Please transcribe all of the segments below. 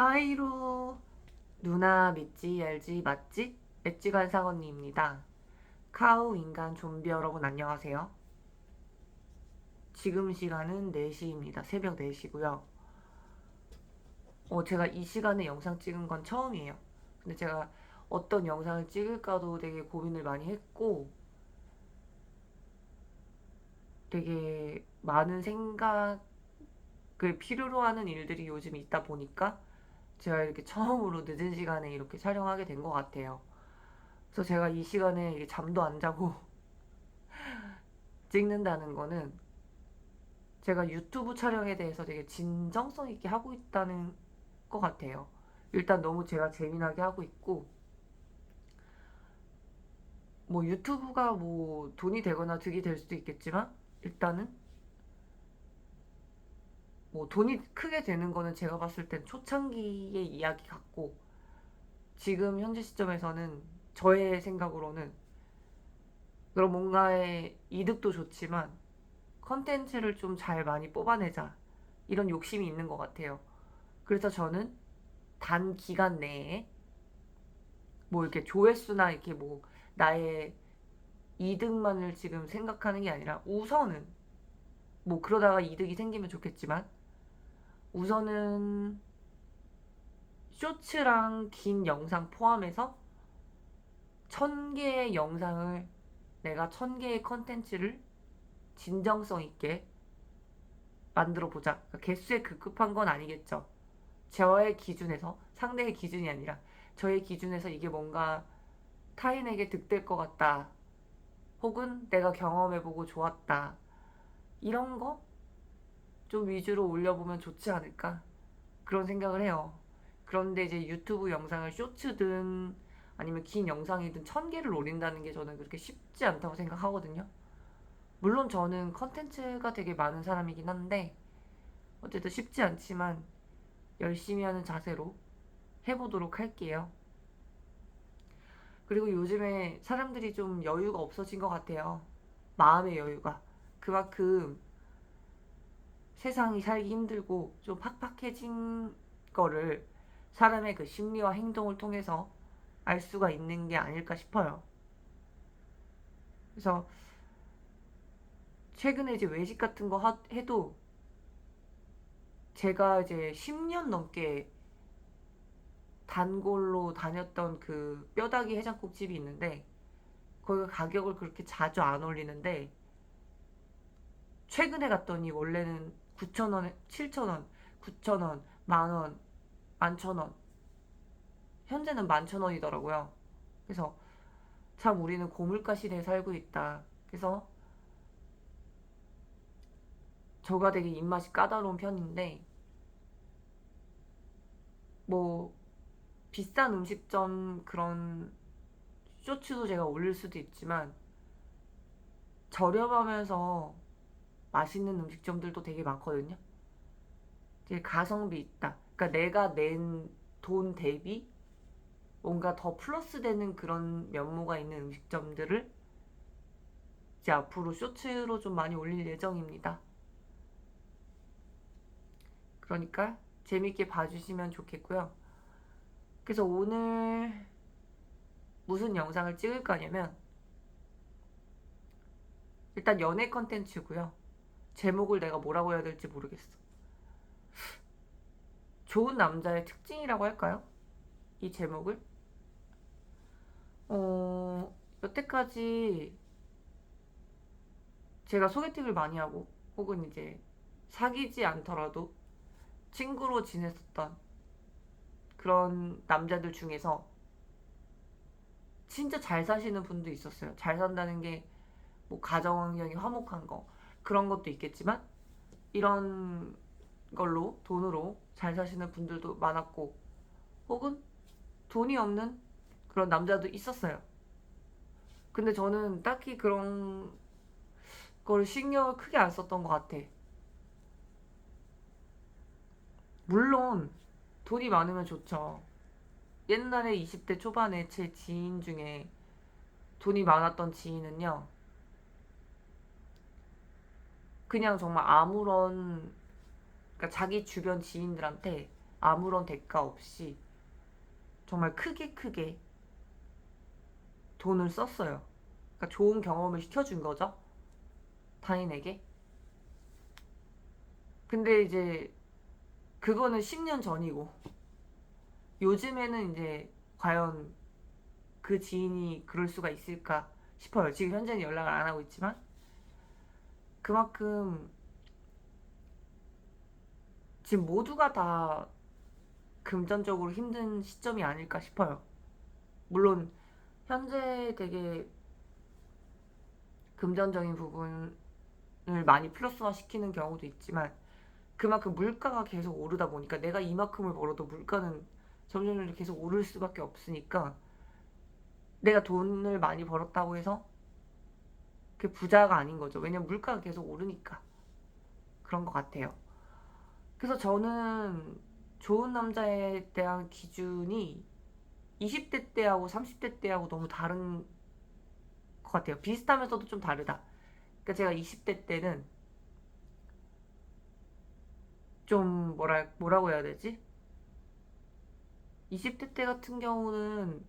하이로 누나 믿지 알지 맞지? 엣지관 상언니입니다. 카우 인간 좀비 여러분 안녕하세요. 지금 시간은 4시입니다. 새벽 4시고요. 어, 제가 이 시간에 영상 찍은 건 처음이에요. 근데 제가 어떤 영상을 찍을까도 되게 고민을 많이 했고 되게 많은 생각을 필요로 하는 일들이 요즘 있다 보니까 제가 이렇게 처음으로 늦은 시간에 이렇게 촬영하게 된 것 같아요. 그래서 제가 이 시간에 잠도 안 자고 찍는다는 거는 제가 유튜브 촬영에 대해서 되게 진정성 있게 하고 있다는 것 같아요. 일단 너무 제가 재미나게 하고 있고, 뭐 유튜브가 뭐 돈이 되거나 득이 될 수도 있겠지만, 일단은 뭐 돈이 크게 되는 거는 제가 봤을 땐 초창기의 이야기 같고 지금 현재 시점에서는 저의 생각으로는 그런 뭔가의 이득도 좋지만 컨텐츠를 좀 잘 많이 뽑아내자 이런 욕심이 있는 것 같아요. 그래서 저는 단 기간 내에 뭐 이렇게 조회수나 이렇게 뭐 나의 이득만을 지금 생각하는 게 아니라 우선은 뭐 그러다가 이득이 생기면 좋겠지만 우선은 쇼츠랑 긴 영상 포함해서 천 개의 영상을 내가 천 개의 컨텐츠를 진정성 있게 만들어 보자. 그러니까 개수에 급급한 건 아니겠죠. 저의 기준에서 상대의 기준이 아니라 저의 기준에서 이게 뭔가 타인에게 득될 것 같다. 혹은 내가 경험해보고 좋았다. 이런 거 좀 위주로 올려보면 좋지 않을까 그런 생각을 해요. 그런데 이제 유튜브 영상을 쇼츠든 아니면 긴 영상이든 천 개를 올린다는 게 저는 그렇게 쉽지 않다고 생각하거든요. 물론 저는 컨텐츠가 되게 많은 사람이긴 한데 어쨌든 쉽지 않지만 열심히 하는 자세로 해보도록 할게요. 그리고 요즘에 사람들이 좀 여유가 없어진 것 같아요. 마음의 여유가. 그만큼 세상이 살기 힘들고 좀 팍팍해진 거를 사람의 그 심리와 행동을 통해서 알 수가 있는 게 아닐까 싶어요. 그래서 최근에 이제 외식 같은 거 하- 해도 제가 이제 10년 넘게 단골로 다녔던 그 뼈다귀 해장국 집이 있는데 거기가 가격을 그렇게 자주 안 올리는데 최근에 갔더니 원래는 9,000원, 7,000원, 9,000원, 만원, 11,000원. 현재는 11,000원이더라고요. 그래서 참 우리는 고물가 시대에 살고 있다. 그래서 저가 되게 입맛이 까다로운 편인데 뭐 비싼 음식점 그런 쇼츠도 제가 올릴 수도 있지만 저렴하면서 맛있는 음식점들도 되게 많거든요. 되게 가성비 있다. 그러니까 내가 낸 돈 대비 뭔가 더 플러스 되는 그런 면모가 있는 음식점들을 이제 앞으로 쇼츠로 좀 많이 올릴 예정입니다. 그러니까 재밌게 봐주시면 좋겠고요. 그래서 오늘 무슨 영상을 찍을 거냐면 일단 연애 컨텐츠고요. 제목을 내가 뭐라고 해야 될지 모르겠어. 좋은 남자의 특징이라고 할까요? 이 제목을? 어, 여태까지 제가 소개팅을 많이 하고 혹은 이제 사귀지 않더라도 친구로 지냈었던 그런 남자들 중에서 진짜 잘 사시는 분도 있었어요. 잘 산다는 게 뭐 가정 환경이 화목한 거 그런 것도 있겠지만 이런 걸로 돈으로 잘 사시는 분들도 많았고 혹은 돈이 없는 그런 남자도 있었어요. 근데 저는 딱히 그런 걸 신경을 크게 안 썼던 것 같아. 물론 돈이 많으면 좋죠. 옛날에 20대 초반에 제 지인 중에 돈이 많았던 지인은요. 그냥 정말 아무런 그러니까 자기 주변 지인들한테 아무런 대가 없이 정말 크게 크게 돈을 썼어요. 그러니까 좋은 경험을 시켜준 거죠. 타인에게. 근데 이제 그거는 10년 전이고 요즘에는 이제 과연 그 지인이 그럴 수가 있을까 싶어요. 지금 현재는 연락을 안 하고 있지만 그만큼 지금 모두가 다 금전적으로 힘든 시점이 아닐까 싶어요. 물론 현재 되게 금전적인 부분을 많이 플러스화 시키는 경우도 있지만 그만큼 물가가 계속 오르다 보니까 내가 이만큼을 벌어도 물가는 점점 계속 오를 수밖에 없으니까 내가 돈을 많이 벌었다고 해서 그 부자가 아닌 거죠. 왜냐면 물가가 계속 오르니까 그런 것 같아요. 그래서 저는 좋은 남자에 대한 기준이 20대 때하고 30대 때하고 너무 다른 것 같아요. 비슷하면서도 좀 다르다. 그러니까 제가 20대 때는 좀 뭐라 뭐라고 해야 되지? 20대 때 같은 경우는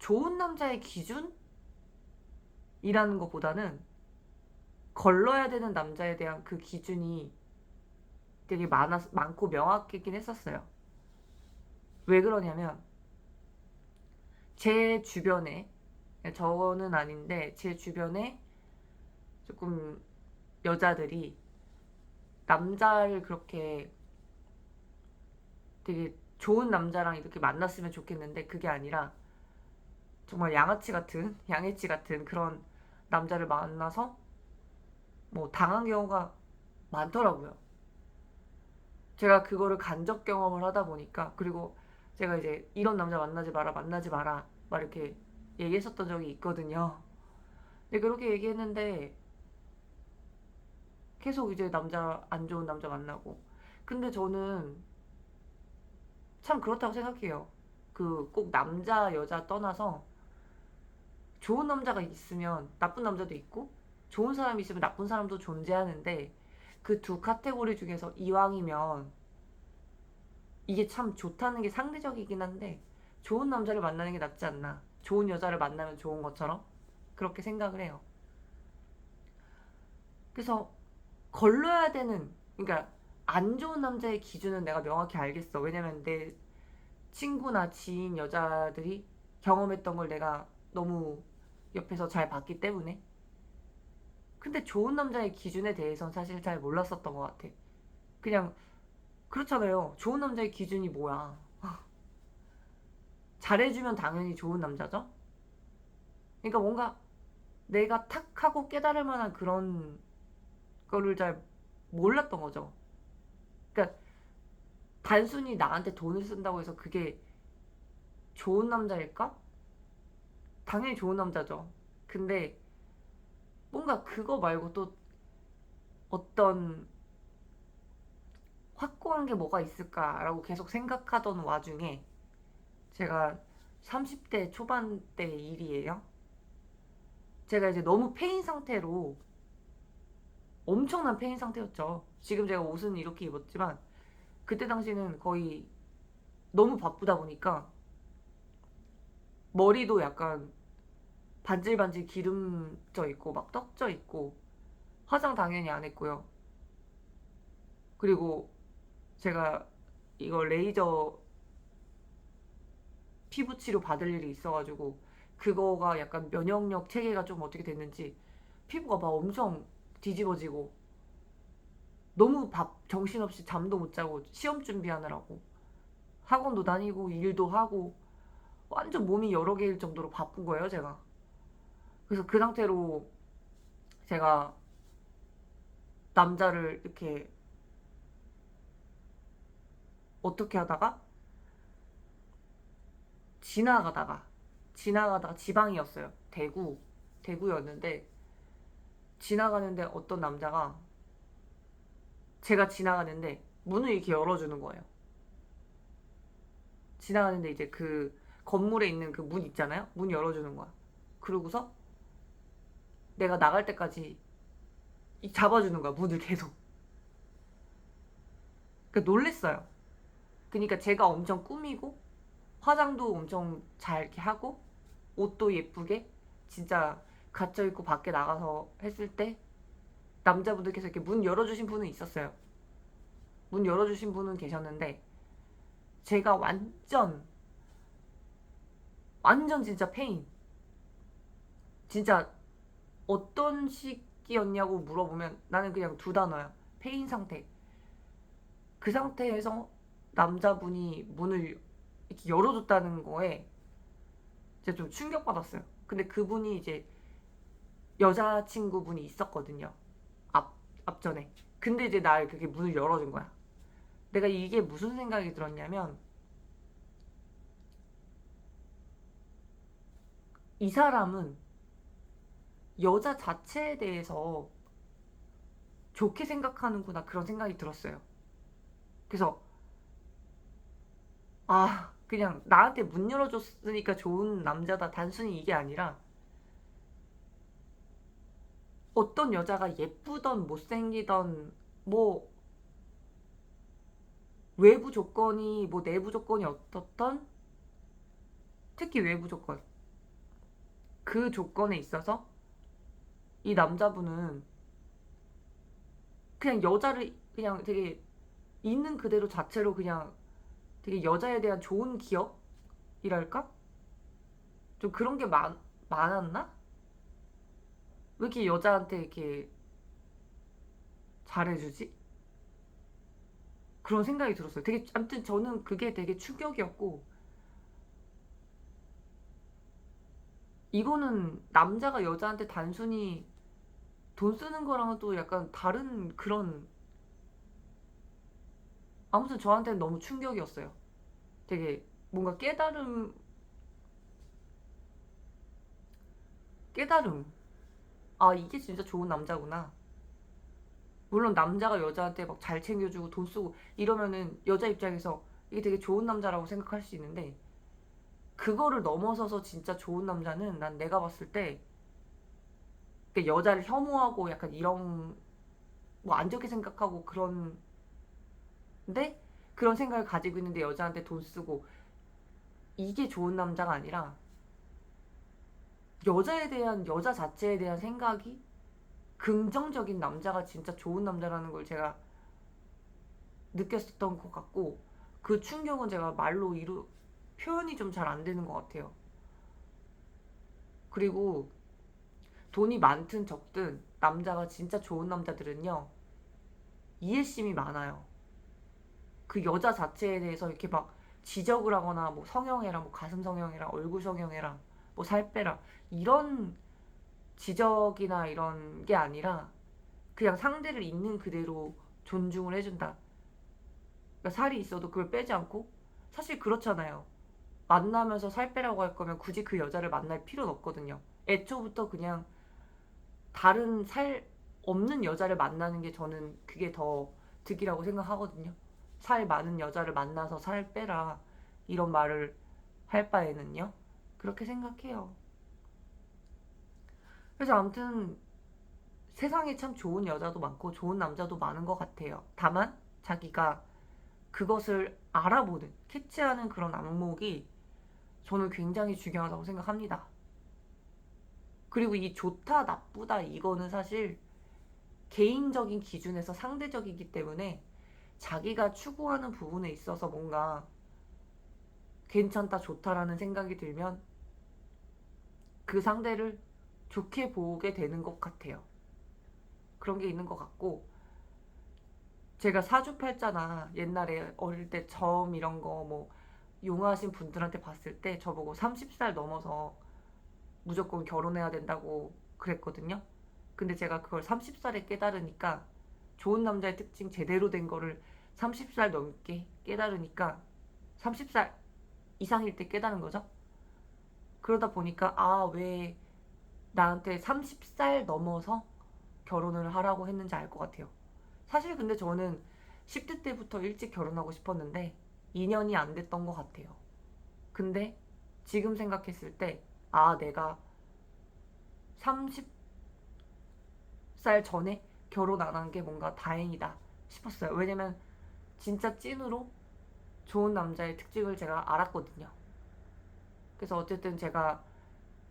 좋은 남자의 기준 이라는 것보다는 걸러야 되는 남자에 대한 그 기준이 되게 많아 많고 명확했긴 했었어요. 왜 그러냐면 제 주변에 저는 아닌데 제 주변에 조금 여자들이 남자를 그렇게 되게 좋은 남자랑 이렇게 만났으면 좋겠는데 그게 아니라 정말 양아치 같은 양해치 같은 그런 남자를 만나서 뭐 당한 경우가 많더라고요. 제가 그거를 간접 경험을 하다 보니까 그리고 제가 이제 이런 남자 만나지 마라 만나지 마라 막 이렇게 얘기했었던 적이 있거든요. 근데 그렇게 얘기했는데 계속 이제 남자 안 좋은 남자 만나고 근데 저는 참 그렇다고 생각해요. 그 꼭 남자 여자 떠나서 좋은 남자가 있으면 나쁜 남자도 있고 좋은 사람이 있으면 나쁜 사람도 존재하는데 그 두 카테고리 중에서 이왕이면 이게 참 좋다는 게 상대적이긴 한데 좋은 남자를 만나는 게 낫지 않나. 좋은 여자를 만나면 좋은 것처럼 그렇게 생각을 해요. 그래서 걸러야 되는 그러니까 안 좋은 남자의 기준은 내가 명확히 알겠어. 왜냐면 내 친구나 지인 여자들이 경험했던 걸 내가 너무 옆에서 잘 봤기 때문에. 근데 좋은 남자의 기준에 대해서는 사실 잘 몰랐었던 것 같아. 그냥 그렇잖아요. 좋은 남자의 기준이 뭐야? 잘해주면 당연히 좋은 남자죠? 그러니까 뭔가 내가 탁 하고 깨달을 만한 그런 거를 잘 몰랐던 거죠. 그러니까 단순히 나한테 돈을 쓴다고 해서 그게 좋은 남자일까? 당연히 좋은 남자죠. 근데 뭔가 그거 말고 또 어떤 확고한 게 뭐가 있을까라고 계속 생각하던 와중에 제가 30대 초반대 일이에요. 제가 이제 너무 페인 상태로 엄청난 페인 상태였죠. 지금 제가 옷은 이렇게 입었지만 그때 당시는 거의 너무 바쁘다 보니까 머리도 약간 반질반질 기름져 있고 막 떡져 있고 화장 당연히 안 했고요. 그리고 제가 이거 레이저 피부 치료 받을 일이 있어가지고 그거가 약간 면역력 체계가 좀 어떻게 됐는지 피부가 막 엄청 뒤집어지고 너무 밥 정신없이 잠도 못 자고 시험 준비하느라고 학원도 다니고 일도 하고 완전 몸이 여러 개일 정도로 바쁜 거예요 제가 그래서 그 상태로 제가 남자를 이렇게 어떻게 하다가 지나가다가 지나가다가 지방이었어요 대구 대구였는데 지나가는데 어떤 남자가 제가 지나가는데 문을 이렇게 열어주는 거예요. 지나가는데 이제 그 건물에 있는 그 문 있잖아요. 문 열어주는 거야. 그러고서 내가 나갈 때까지 잡아주는 거야. 문을 계속. 그러니까 놀랬어요. 그러니까 제가 엄청 꾸미고 화장도 엄청 잘 이렇게 하고 옷도 예쁘게 진짜 갇혀 있고 밖에 나가서 했을 때 남자분들께서 이렇게 문 열어주신 분은 있었어요. 문 열어주신 분은 계셨는데 제가 완전 완전 진짜 페인. 진짜 어떤 시기였냐고 물어보면 나는 그냥 두 단어야. 페인 상태. 그 상태에서 남자분이 문을 이렇게 열어줬다는 거에 제가 좀 충격받았어요. 근데 그분이 이제 여자친구분이 있었거든요. 앞, 앞전에. 근데 이제 날 그렇게 문을 열어준 거야. 내가 이게 무슨 생각이 들었냐면 이 사람은 여자 자체에 대해서 좋게 생각하는구나 그런 생각이 들었어요. 그래서 아 그냥 나한테 문 열어줬으니까 좋은 남자다. 단순히 이게 아니라 어떤 여자가 예쁘던 못생기던 뭐 외부 조건이 뭐 내부 조건이 어떻던? 특히 외부 조건 그 조건에 있어서 이 남자분은 그냥 여자를 그냥 되게 있는 그대로 자체로 그냥 되게 여자에 대한 좋은 기억이랄까? 좀 그런 게 많, 많았나? 왜 이렇게 여자한테 이렇게 잘해주지? 그런 생각이 들었어요. 되게, 아무튼 저는 그게 되게 충격이었고, 이거는 남자가 여자한테 단순히 돈 쓰는 거랑은 또 약간 다른 그런 아무튼 저한테는 너무 충격이었어요. 되게 뭔가 깨달음 깨달음 아 이게 진짜 좋은 남자구나. 물론 남자가 여자한테 막 잘 챙겨주고 돈 쓰고 이러면은 여자 입장에서 이게 되게 좋은 남자라고 생각할 수 있는데 그거를 넘어서서 진짜 좋은 남자는 난 내가 봤을 때 그러니까 여자를 혐오하고 약간 이런 뭐 안 좋게 생각하고 그런 근데 그런 생각을 가지고 있는데 여자한테 돈 쓰고 이게 좋은 남자가 아니라 여자에 대한 여자 자체에 대한 생각이 긍정적인 남자가 진짜 좋은 남자라는 걸 제가 느꼈었던 것 같고 그 충격은 제가 말로 이루 표현이 좀 잘 안 되는 것 같아요. 그리고 돈이 많든 적든 남자가 진짜 좋은 남자들은요 이해심이 많아요. 그 여자 자체에 대해서 이렇게 막 지적을 하거나 뭐 성형해라, 뭐 가슴 성형해라, 얼굴 성형해라, 뭐 살 빼라 이런 지적이나 이런 게 아니라 그냥 상대를 있는 그대로 존중을 해준다. 그러니까 살이 있어도 그걸 빼지 않고 사실 그렇잖아요. 만나면서 살 빼라고 할 거면 굳이 그 여자를 만날 필요는 없거든요. 애초부터 그냥 다른 살 없는 여자를 만나는 게 저는 그게 더 득이라고 생각하거든요. 살 많은 여자를 만나서 살 빼라 이런 말을 할 바에는요. 그렇게 생각해요. 그래서 아무튼 세상에 참 좋은 여자도 많고 좋은 남자도 많은 것 같아요. 다만 자기가 그것을 알아보는, 캐치하는 그런 안목이 저는 굉장히 중요하다고 생각합니다. 그리고 이 좋다, 나쁘다, 이거는 사실 개인적인 기준에서 상대적이기 때문에 자기가 추구하는 부분에 있어서 뭔가 괜찮다, 좋다라는 생각이 들면 그 상대를 좋게 보게 되는 것 같아요. 그런 게 있는 것 같고, 제가 사주팔자나 옛날에 어릴 때 점 이런 거뭐 용하신 분들한테 봤을 때 저보고 30살 넘어서 무조건 결혼해야 된다고 그랬거든요. 근데 제가 그걸 30살에 깨달으니까 좋은 남자의 특징 제대로 된 거를 30살 넘게 깨달으니까 30살 이상일 때 깨달은 거죠. 그러다 보니까 아, 왜 나한테 30살 넘어서 결혼을 하라고 했는지 알 것 같아요. 사실 근데 저는 10대 때부터 일찍 결혼하고 싶었는데 2년이 안 됐던 것 같아요. 근데 지금 생각했을 때, 아, 내가 30살 전에 결혼 안 한 게 뭔가 다행이다 싶었어요. 왜냐면 진짜 찐으로 좋은 남자의 특징을 제가 알았거든요. 그래서 어쨌든 제가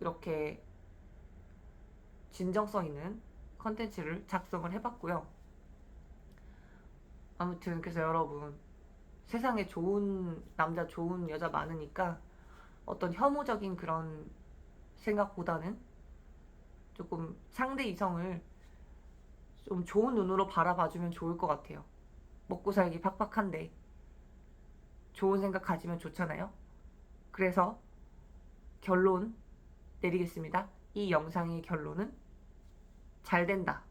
이렇게 진정성 있는 컨텐츠를 작성을 해봤고요. 아무튼 그래서 여러분 세상에 좋은 남자, 좋은 여자 많으니까 어떤 혐오적인 그런 생각보다는 조금 상대 이성을 좀 좋은 눈으로 바라봐주면 좋을 것 같아요. 먹고 살기 팍팍한데 좋은 생각 가지면 좋잖아요. 그래서 결론 내리겠습니다. 이 영상의 결론은 잘 된다.